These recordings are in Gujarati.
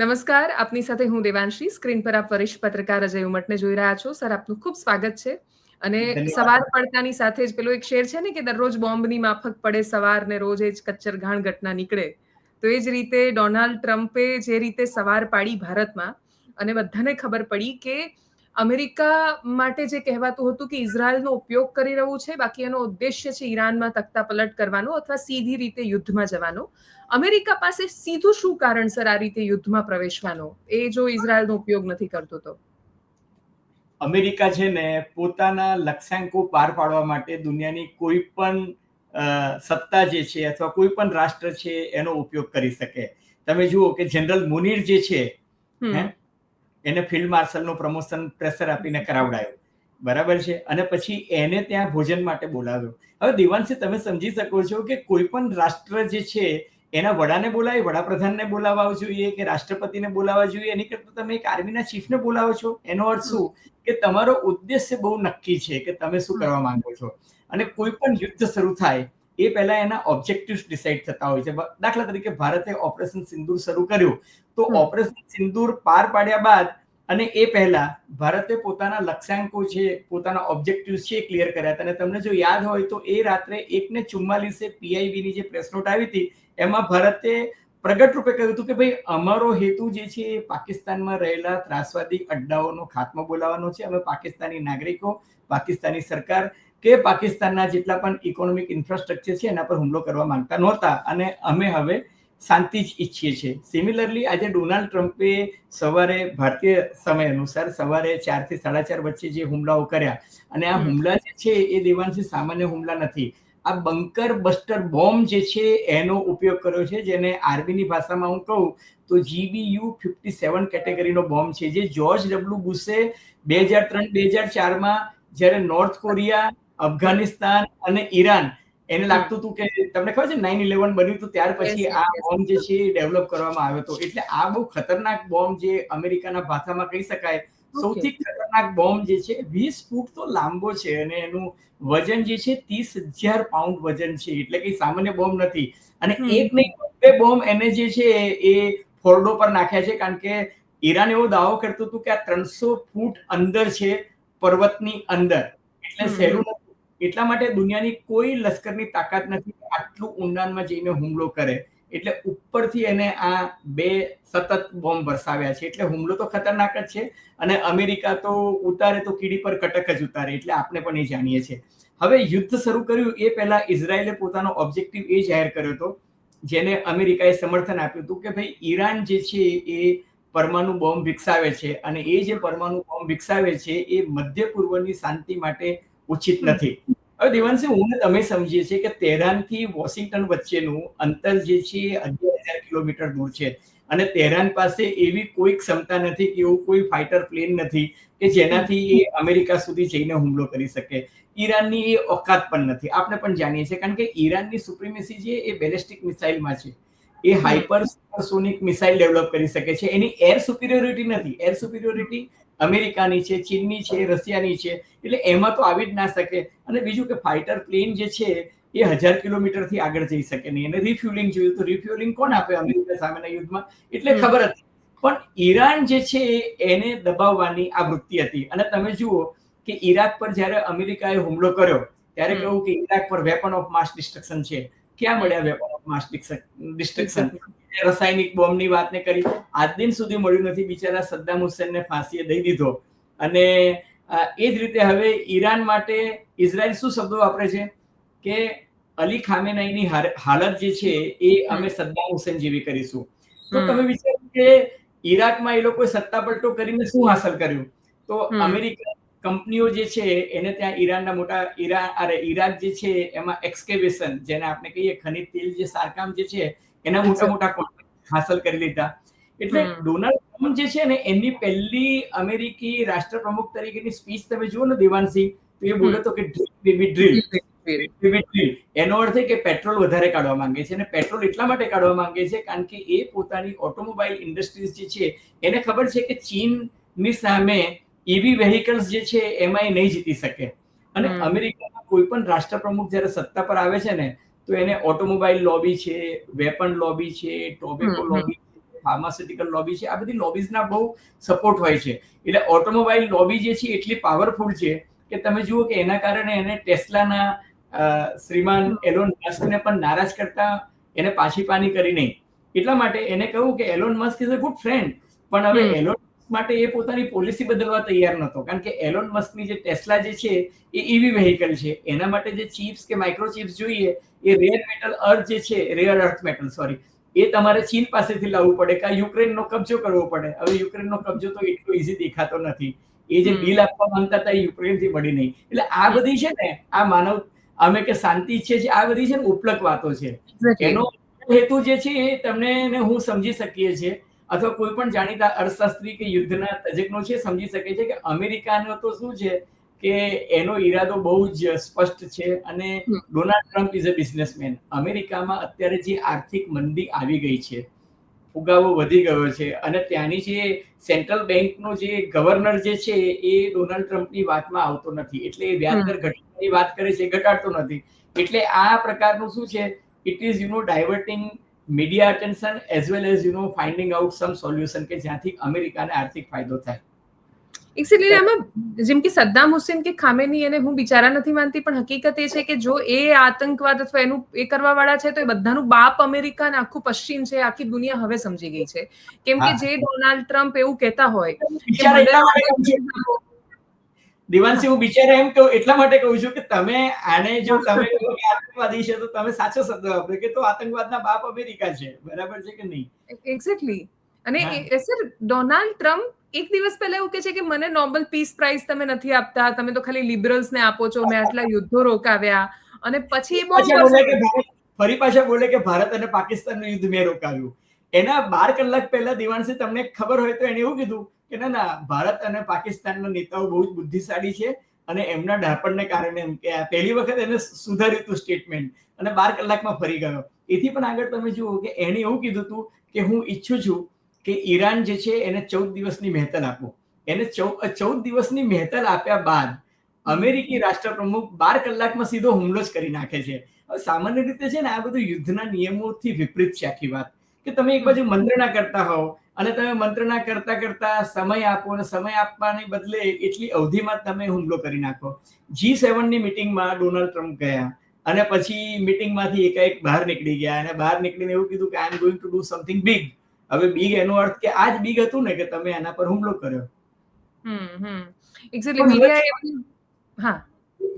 નમસ્કાર આપની સાથે હું દેવાંશી. સ્ક્રીન પર આપ વરિષ્ઠ પત્રકાર અજય ઉમટને જોઈ રહ્યા છો. સર આપનું ખૂબ સ્વાગત છે. અને સવાર પડતાની સાથે જ પેલો એક શેર છે ને કે દરરોજ બોમ્બની માફક પડે સવાર ને રોજ એ જ કચ્છરઘાણ ઘટના નીકળે. તો એ જ રીતે ડોનાલ્ડ ટ્રમ્પે જે રીતે સવાર પાડી ભારતમાં અને બધાને ખબર પડી કે અમેરિકા માટે જે કહેવાતું હતું કે ઇઝરાયલનો ઉપયોગ કરી રહ્યું છે બાકી એનો ઉદ્દેશ્ય છે ઈરાનમાં તખ્તા પલટ કરવાનો અથવા સીધી રીતે યુદ્ધમાં જવાનો. અમેરિકા પાસે સીધું શું કારણસર આ રીતે યુદ્ધમાં પ્રવેશવાનો? એ જો ઇઝરાયલનો ઉપયોગ નથી કરતો તો. અમેરિકા છે ને પોતાના લક્ષ્યાંકો પાર પાડવા માટે દુનિયાની કોઈ પણ સત્તા જે છે અથવા કોઈ પણ રાષ્ટ્ર છે એનો ઉપયોગ કરી શકે. તમે જુઓ કે જનરલ મુનીર જે છે એને ફિલ્ડ માર્શલનું પ્રમોશન પ્રેશર આપીને કરાવડાયો. બરાબર છે? અને પછી એને ત્યાં ભોજન માટે બોલાવ્યો. હવે દિવાંશી તમે સમજી શકો છો કે કોઈ પણ રાષ્ટ્ર જે છે એના વડાને બોલાવી વડાપ્રધાનને બોલાવવા જોઈએ કે રાષ્ટ્રપતિને બોલાવવા જોઈએ? એની કરતાં તમે એક આર્મીના ચીફને બોલાવો છો? એનો અર્થ શું? કે તમારો ઉદ્દેશ્ય બહુ નક્કી છે કે તમે શું કરવા માંગો છો. અને કોઈ પણ યુદ્ધ શરૂ થાય એ પહેલા એના ઓબ્જેક્ટિવ્સ ડિસાઇડ થતા હોય છે. દાખલા તરીકે ભારતે ઓપરેશન સિંદૂર શરૂ કર્યું. તો ઓપરેશન સિંદૂર પાર પાડ્યા બાદ અને એ પહેલા ભારતે પોતાના લક્ષ્યાંકો છે પોતાના ઓબ્જેક્ટિવ્સ છે ક્લિયર કર્યા હતા. અને તમને જો યાદ હોય તો એ રાત્રે એકને ચુમ્માલીસે પીઆઈબી ની જે પ્રેસ નોટ આવી હતી એમાં ભારતે પ્રગટ રૂપે કહ્યું હતું કે ભાઈ અમારો હેતુ જે છે એ પાકિસ્તાનમાં રહેલા ત્રાસવાદી અડ્ડાઓનો ખાત્મો બોલાવવાનો છે. અમે પાકિસ્તાની નાગરિકો પાકિસ્તાની સરકાર કે પાકિસ્તાનના જેટલા પણ ઇકોનોમિક ઇન્ફ્રાસ્ટ્રક્ચર છે એના પર હુમલો કરવા માંગતા નહોતા અને અમે હવે શાંતિ જ ઈચ્છીએ છીએ. સિમિલરલી આજે ડોનાલ્ડ ટ્રમ્પે સવારે ભારતીય સમય અનુસાર સવારે ચારથી સાડા ચાર વચ્ચે જે હુમલાઓ કર્યા અને આ હુમલા જે છે એ દેવાંશી સામાન્ય હુમલા નથી. આ બંકર બસ્ટર બોમ્બ જે છે એનો ઉપયોગ કર્યો છે જેને આર્મીની ભાષામાં હું કહું તો જીબીયુ ફિફ્ટી સેવન કેટેગરીનો બોમ્બ છે જે જ્યોર્જ ડબલ્યુ બુશે બે હજાર ત્રણ બે હજાર ચારમાં જ્યારે નોર્થ કોરિયા અફઘાનિસ્તાન અને ઈરાન એને લાગતું હતું કે તમને ખબર છે નાઇન ઇલેવન બન્યું હતું ત્યાર પછી આ બોમ્બ જે છે ડેવલપ કરવામાં આવ્યો હતો. એટલે આ બહુ ખતરનાક બોમ્બ જે અમેરિકાના ભાષામાં કહી શકાય. સૌથી ખતરનાક બોમ્બ જે છે વીસ ફૂટ તો લાંબો છે અને એનું વજન જે છે ત્રીસ હજાર પાઉન્ડ વજન છે. એટલે કે સામાન્ય બોમ્બ નથી. અને એક નહીં બે બોમ્બ એને જે છે એ ફોર્ડો પર નાખ્યા છે. કારણ કે ઈરાન એવો દાવો કરતું હતું કે આ ત્રણસો ફૂટ અંદર છે પર્વતની અંદર. એટલે સહેલું નથી. એટલા માટે દુનિયાની કોઈ લશ્કરની તાકાત નથી આટલું ઊંડાણમાં જઈને હુમલો કરે. એટલે ઉપરથી એને આ બે સતત બોમ્બ વરસાવ્યા છે. એટલે હુમલો તો ખતરનાક જ છે અને અમેરિકા તો ઉતારે તો કીડી પર કટક જ ઉતારે, એટલે આપણે પણ એ જાણીએ છીએ. હવે યુદ્ધ શરૂ કર્યું એ પહેલા ઇઝરાયેલે પોતાનો ઓબ્જેક્ટિવ એ જાહેર કર્યો હતો, જેને અમેરિકાએ સમર્થન આપ્યું હતું કે ભાઈ ઈરાન જે છે એ પરમાણુ બોમ્બ વિકસાવે છે અને એ જે પરમાણુ બોમ્બ વિકસાવે છે એ મધ્ય પૂર્વની શાંતિ માટે ઉચિત નથી. હવે દેવાનસિંહ હું તમે સમજીએ છીએ કે તેહરાનથી વોશિંગ્ટન વચ્ચેનું અંતર જે છે અગિયાર હજાર કિલોમીટર દૂર છે. અને તેહરાન પાસે એવી કોઈ ક્ષમતા નથી કે એવું કોઈ ફાઇટર પ્લેન નથી કે જેનાથી એ અમેરિકા સુધી જઈને હુમલો કરી શકે. ઈરાનની એ ઓકાત પણ નથી. આપણે પણ જાણીએ છીએ કારણ કે ઈરાનની સુપ્રીમેસી છે એ બેલેસ્ટિક મિસાઇલમાં છે. એ હાઇપર સુપરસોનિક મિસાઇલ ડેવલપ કરી શકે છે. એની એર સુપિરિયોરિટી નથી. એર સુપિરિયોરિટી અમેરિકાની છે ચીનની છે રશિયાની છે એટલે એમાં તો આવી જ ના શકે. અને બીજું કે ફાઇટર પ્લેન જે છે એ હજાર કિલોમીટરથી આગળ જઈ શકે નહીં. અને રિફ્યુલિંગ જોયું તો રિફ્યુલિંગ કોણ આપે અમેરિકા સામેના યુદ્ધમાં? એટલે ખબર હતી. પણ ઈરાન જે છે એને દબાવવાની આ વૃત્તિ હતી. અને તમે જુઓ કે ઈરાક પર જ્યારે અમેરિકાએ હુમલો કર્યો ત્યારે. કહ્યું કે ઈરાક પર વેપન ઓફ માસ ડિસ્ટ્રક્શન છે. ક્યાં મળ્યા વેપન માસ ડિસ્ટ્રક્શન રાસાયણિક બોમ્બની વાતને કરી. આજ દિન સુધી મળ્યું નથી. બિચારા સદ્દામ હુસેનને ફાંસીએ દઈ દીધો. અને એ જ રીતે હવે ઈરાન માટે ઇઝરાયલ શું શબ્દો વાપરે છે? કે અલી ખામેનાઈની ની હાલત જે છે એ અમે સદ્દામ હુસેન જેવી કરીશું. તો તમે વિચારો કે ઈરાકમાં એ લોકોએ સત્તા પલટો કરીને શું હાંસલ કર્યું? તો હમ. કંપનીઓ જે છે એને ત્યાં ઈરાનના મોટા ઈરાન અરે ઈરાક જે છે એમાં એક્સકેવેશન જેને આપણે કહીએ ખનિજ તેલ જે સારકામ જે છે એના મોટા મોટા કોન્ટ્રાક્ટ હાંસલ કરી લીધા. એટલે. ડોનાલ્ડ ટ્રમ્પ જે છે ને એમની પહેલી અમેરિકી રાષ્ટ્રપ્રમુખ તરીકેની સ્પીચ તમે જુઓ ને દેવાનસિંહ તો એ બોલ્યો તો કે ડ્રીલ ડ્રીલ એનો અર્થ એ કે પેટ્રોલ વધારે કાઢવા માંગે છે અને પેટ્રોલ એટલા માટે કાઢવા માંગે છે કારણ કે એ પોતાની ઓટોમોબાઈલ ઇન્ડસ્ટ્રીઝ જે છે એને ખબર છે કે ચીનની સામે ઈવી વેહિકલ્સ જે છે એમાં એ નહીં જીતી શકે. અને અમેરિકાના કોઈ પણ રાષ્ટ્રપ્રમુખ જ્યારે સત્તા પર આવે છે ને તો એને ઓટોમોબાઈલ લોબી છે વેપન લોબી છે ટોબેકો. લોબી ફાર્માસ્યુટિકલ લોબી છે આ બધી લોબીઝના બહુ સપોર્ટ હોય છે. એટલે ઓટોમોબાઈલ લોબી જે છે એટલી પાવરફુલ છે કે તમે જુઓ કે એના કારણે એને ટેસ્લાના શ્રીમાન એલોન મસ્કને પણ નારાજ કરતા એને પાછી પાની કરી નહીં. એટલા માટે એને કહ્યું કે Elon Musk is a good friend પણ હવે એલોન માટે એ પોતાની પોલિસી બદલવા તૈયાર નહોતો. કારણ કે એલોન મસ્કની જે ટેસ્લા જે છે એ ઈવી વેહિકલ છે. એના માટે જે ચિપ્સ કે માઇક્રોચિપ્સ જોઈએ એ રેર મેટલ અર્થ જે છે રેર અર્થ મેટલ સોરી એ તમારે ચીન પાસેથી લાવવું પડે કે યુક્રેનનો કબજો કરવો પડે. હવે યુક્રેનનો કબજો તો એટલો ઈઝી દેખાતો નથી. એ જે બિલ આપવા માંગતા હતા એ યુક્રેનથી મળી નહીં. એટલે આ બધી છે ને આ માનવ અમે કે શાંતિ ઈચ્છે છે આ બધી છે ને ઉપલક વાતો છે. એનો હેતુ જે છે એ તમને હું સમજી શકીએ છીએ. અથવા કોઈ પણ જાણીતા અર્થશાસ્ત્રી કે યુદ્ધના તજજ્ઞો છે સમજી શકે છે કે અમેરિકાનો તો શું છે કે એનો ઈરાદો બહુ જ સ્પષ્ટ છે અને Donald Trump is a businessman અમેરિકામાં અત્યારે જે આર્થિક મંદી આવી ગઈ છે ફુગાવો વધી ગયો છે અને ત્યાંની જે સેન્ટ્રલ બેંકનો જે ગવર્નર જે છે એ ડોનાલ્ડ ટ્રમ્પની વાતમાં આવતો નથી. એટલે એ વ્યાજ દર ઘટાડવાની વાત કરે છે ઘટાડતો નથી. એટલે આ પ્રકારનું શું છે? It is you know diverting media attention as well as you know finding out some solution કે જ્યાંથી અમેરિકાને આર્થિક ફાયદો થાય. એક્ઝેક્ટલી આમાં જેમ કે સદ્દામ હુસેન કે ખામેની એને હું બિચારા નથી માનતી પણ હકીકત એ છે કે જો એ આતંકવાદ અથવા એનું એ કરવા વાળા છે તો એ બધાનું બાપ અમેરિકા અને આખું પશ્ચિમ છે આખી દુનિયા હવે સમજી ગઈ છે. કેમ કે જે ડોનાલ્ડ ટ્રમ્પ એવું કહેતા હોય દિવાનસી હું બિચારા એમ કહું એટલા માટે કહું છું કે તમે આને જો તમે આતંકવાદી છે તો તમે સાચો શબ્દ વાપરો કે તો આતંકવાદના બાપ અમેરિકા છે. બરાબર છે કે નહીં? એક્ઝેક્ટલી અને સર ડોનાલ્ડ ટ્રમ્પ એક દિવસ પહેલા એવું કે છે કે મને નોબેલ પીસ પ્રાઇઝ તમે નથી આપતા તમે તો ખાલી લિબરલ્સ ને આપો છો મેં આટલા યુદ્ધો રોકાવ્યા. અને પછી ફરી પાછા બોલે કે ભારત અને પાકિસ્તાનનું યુદ્ધ મેં રોકાવ્યું. એના બાર કલાક પહેલા દિવાનસિંહ તમને ખબર હોય તો એને એવું કીધું કે ના ના, ભારત અને પાકિસ્તાનના નેતાઓ બહુ જ બુદ્ધિશાળી છે અને એમના ડાપણને કારણે પહેલી વખત એને સુધાર્યું હતું સ્ટેટમેન્ટ અને બાર કલાકમાં ફરી ગયો. એથી પણ આગળ તમે જુઓ કે એણે એવું કીધું હતું કે હું ઈચ્છું છું કે ઈરાન જે છે એને ચૌદ દિવસની મહેતલ આપો. એને ચૌદ દિવસની મહેતલ આપ્યા બાદ અમેરિકી રાષ્ટ્રપ્રમુખ બાર કલાકમાં સીધો હુમલો જ કરી નાખે છે. સામાન્ય રીતે છે ને આ બધું યુદ્ધના નિયમોથી વિપરીત છે આખી વાત. કે તમે એક બાજુ મંત્રણા કરતા હોવ અને તમે મંત્રણા કરતા કરતા સમય આપો અને સમય આપવાને બદલે એટલી અવધિમાં તમે હુમલો કરી નાખો. જી સેવનની મિટિંગમાં ડોનાલ્ડ ટ્રમ્પ ગયા અને પછી મિટિંગમાંથી એકાએક બહાર નીકળી ગયા અને બહાર નીકળીને એવું કીધું કે I am going to do something big હવે બિગ એનો અર્થ કે આ જ બિગ હતું ને કે તમે એના પર હુમલો કર્યો. હમ હમ. એક્ઝેક્ટલી મીડિયા હા.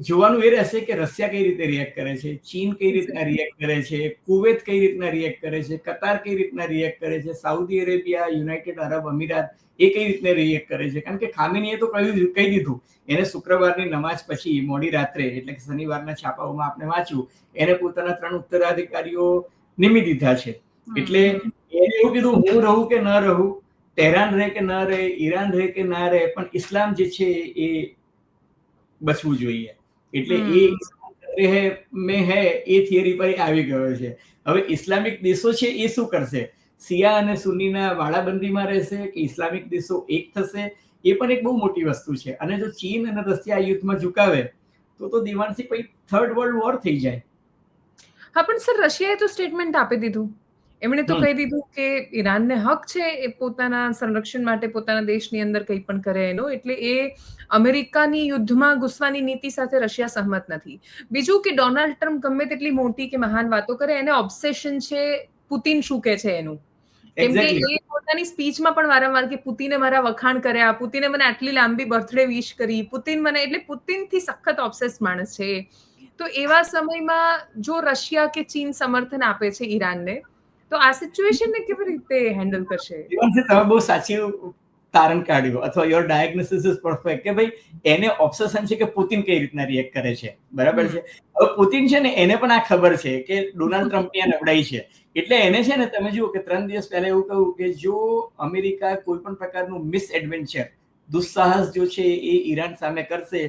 જોવાનું એ રહેશે કે રશિયા કઈ રીતે રિએક્ટ કરે છે ચીન કઈ રીતના રિએક્ટ કરે છે કુવેત કઈ રીતના રિએક્ટ કરે છે કતાર કઈ રીતના રિએક્ટ કરે છે Saudi Arabia United Arab Emirates એ કઈ રીતના રિએક્ટ કરે છે? કારણ કે ખામીનીએ તો કહ્યું કહી દીધું એને શુક્રવારની નમાઝ પછી મોડી રાત્રે એટલે કે શનિવારના છાપાઓમાં આપણે વાંચ્યું એને પોતાના ત્રણ ઉત્તરાધિકારીઓ નિમી દીધા છે. એટલે એને એવું કીધું હું રહું કે ન રહું તેહરાન રહે કે ન રહે ઈરાન રહે કે ના રહે પણ ઇસ્લામ જે છે એ બચવું જોઈએ. એટલે એ મેં હે એ થિયરી પર આવી ગયો છે. હવે ઇસ્લામિક દેશો છે એ શું કરશે? સિયા અને સુન્નીના વાળાબંધીમાં રહેશે કે ઇસ્લામિક દેશો એક થશે? એ પણ એક બહુ મોટી વસ્તુ છે. અને જો ચીન અને રશિયા યુદ્ધમાં ઝુકાવે તો તો દિવાનસી પછી થર્ડ વર્લ્ડ વોર થઈ જાય. હા પણ સર રશિયાએ તો સ્ટેટમેન્ટ આપી દીધું. એમણે તો કહી દીધું કે ઈરાનને હક છે એ પોતાના સંરક્ષણ માટે પોતાના દેશની અંદર કંઈ પણ કરે એનો એટલે એ અમેરિકાની યુદ્ધમાં ઘૂસવાની નીતિ સાથે રશિયા સહમત નથી. બીજું કે ડોનાલ્ડ ટ્રમ્પ ગમે તેટલી મોટી કે મહાન વાતો કરે એને ઓબ્સેશન છે પુતિન શું કે છે એનું? કેમ કે એ પોતાની સ્પીચમાં પણ વારંવાર કે પુતિને મારા વખાણ કર્યા પુતિને મને આટલી લાંબી બર્થડે વિશ કરી પુતિન મને એટલે પુતિનથી સખત ઓબ્સેસ માણસ છે તો એવા સમયમાં જો રશિયા કે ચીન સમર્થન આપે છે ઈરાનને તો આ સિચ્યુએશનને કેવી રીતે હેન્ડલ કરશે? તમે બહુ સાચી તારણ કાઢ્યું, અથવા યોર ડાયગ્નોસિસ ઇઝ પરફેક્ટ કે ભાઈ એને ઓબ્સેશન છે કે પુતિન કઈ રીતના રિએક્ટ કરે છે? બરાબર છે? હવે પુતિન છે ને એને પણ આ ખબર છે કે ડોનાલ્ડ ટ્રમ્પ ત્યાં નબળાઈ છે. એટલે એને છે ને તમે જુઓ કે ત્રણ દિવસ પહેલા એવું કહ્યું કે જો અમેરિકા કોઈ પણ પ્રકારનું મિસ એડવેન્ચર દુસ્સાહસ જો છે એ ઈરાન સામે કરશે,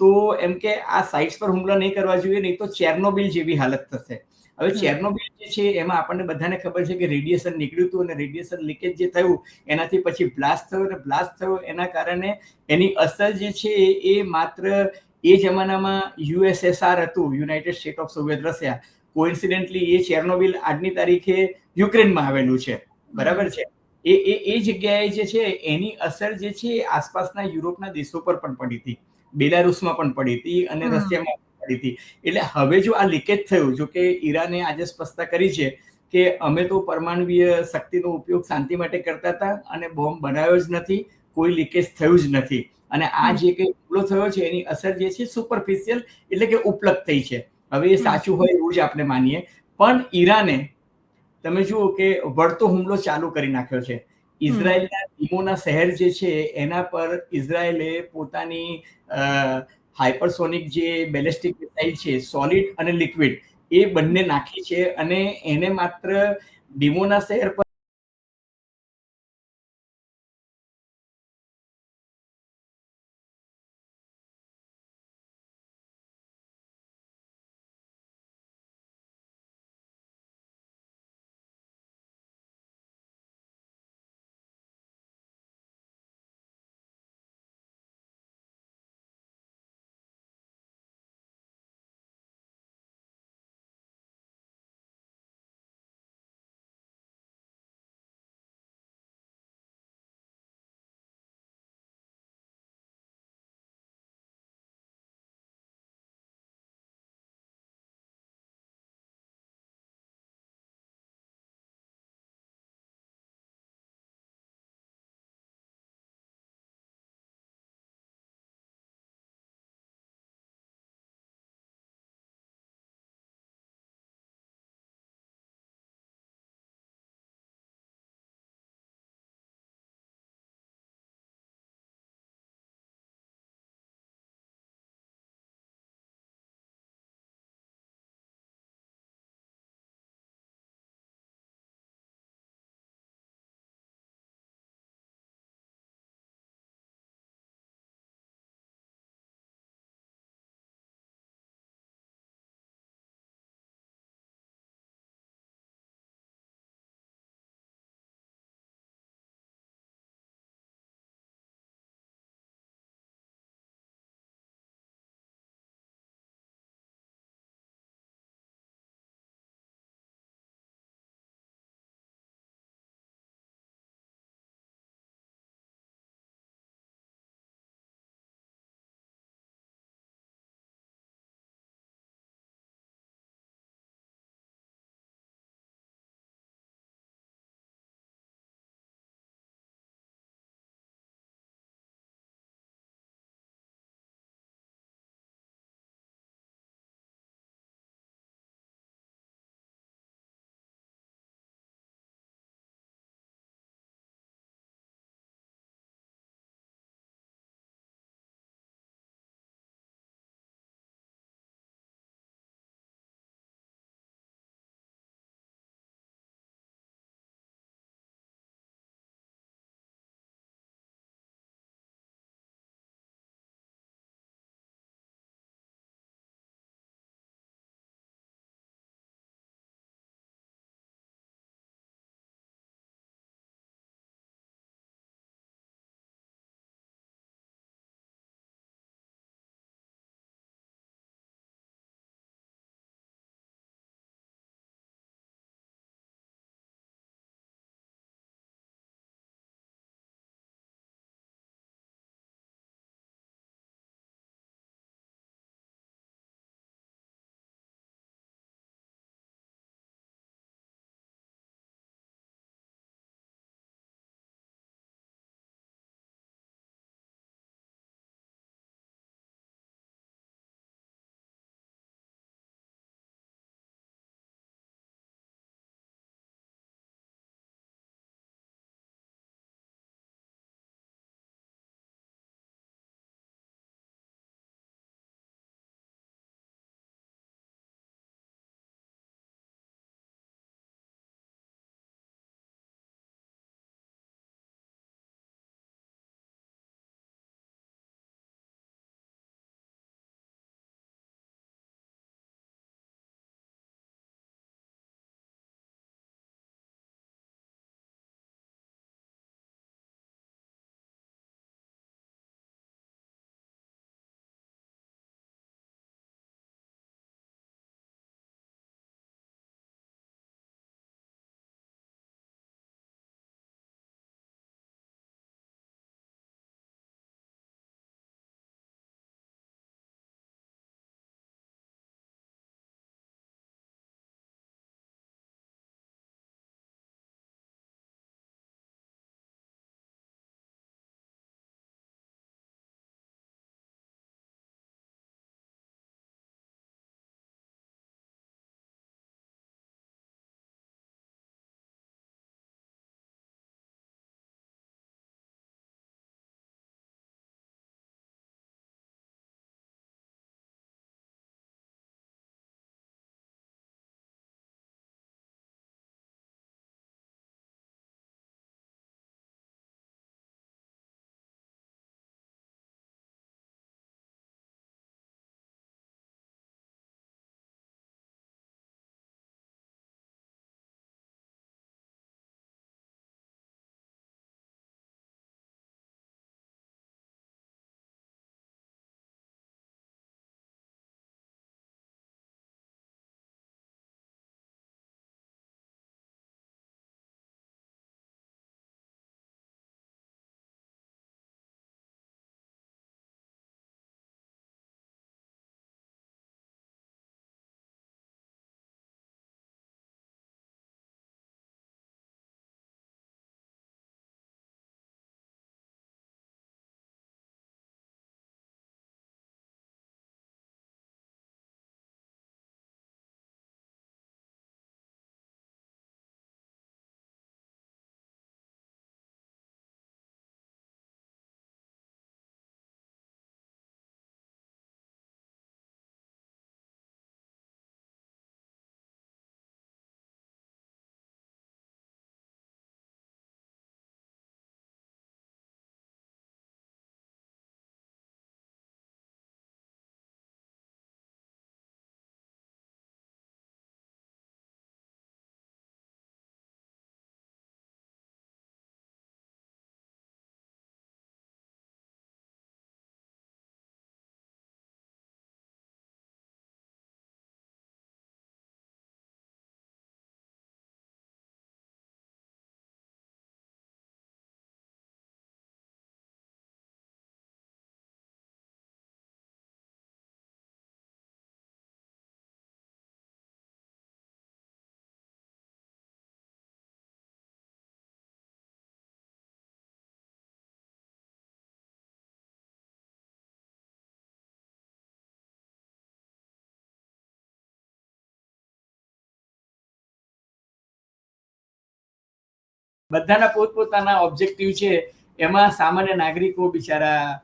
તો એમ કે આ સાઇટ્સ પર હુમલા નહીં કરવા જોઈએ, નહીં તો ચેર્નોબિલ જેવી હાલત થશે. હવે ચેર્નોબિલ જે છે એમાં આપણને બધાને ખબર છે કે રેડિયેશન નીકળ્યું હતું અને રેડિયેશન લીકેજ જે થયું એનાથી પછી બ્લાસ્ટ થયો અને બ્લાસ્ટ થયો એના કારણે એની અસર જે છે એ માત્ર એ જમાનામાં યુએસએસઆર હતું United State of Soviet Russia. Coincidentally A Chernobyl આજની તારીખે યુક્રેનમાં આવેલું છે. બરાબર છે? એ એ એ જગ્યાએ જે છે એની અસર જે છે એ આસપાસના યુરોપના દેશો પર પણ પડી હતી. બેલારુસમાં પણ પડી હતી અને રશિયામાં પડી હતી. એટલે હવે જો આ લીકેજ થયું, જો કે ઈરાને આજે સ્પષ્ટતા કરી છે કે અમે તો પરમાણુય શક્તિનો ઉપયોગ શાંતિ માટે કરતા હતા અને બોમ્બ બનાવ્યો જ નથી, કોઈ લીકેજ થયું જ નથી. અને આ જે કંઈ હુમલો થયો છે, એની અસર જે છે સુપરફિશિયલ એટલે કે ઉપલબ્ધ થઈ છે. હવે એ સાચું હોય એવું જ આપણે માનીએ. પણ ઈરાને, તમે જુઓ કે વળતો હુમલો ચાલુ કરી નાખ્યો છે. ઇઝરાયલના ડીમોના શહેર જે છે, એના પર ઇઝરાયલે પોતાની હાઇપરસોનિક જે બેલેસ્ટિક મિસાઇલ છે, સોલિડ અને લિક્વિડ, એ બંને નાખી છે અને એને માત્ર ડીમોના શહેર પર બધાના પોતપોતાના ઓબ્જેક્ટિવ છે. એમાં સામાન્ય નાગરિકો બિચારા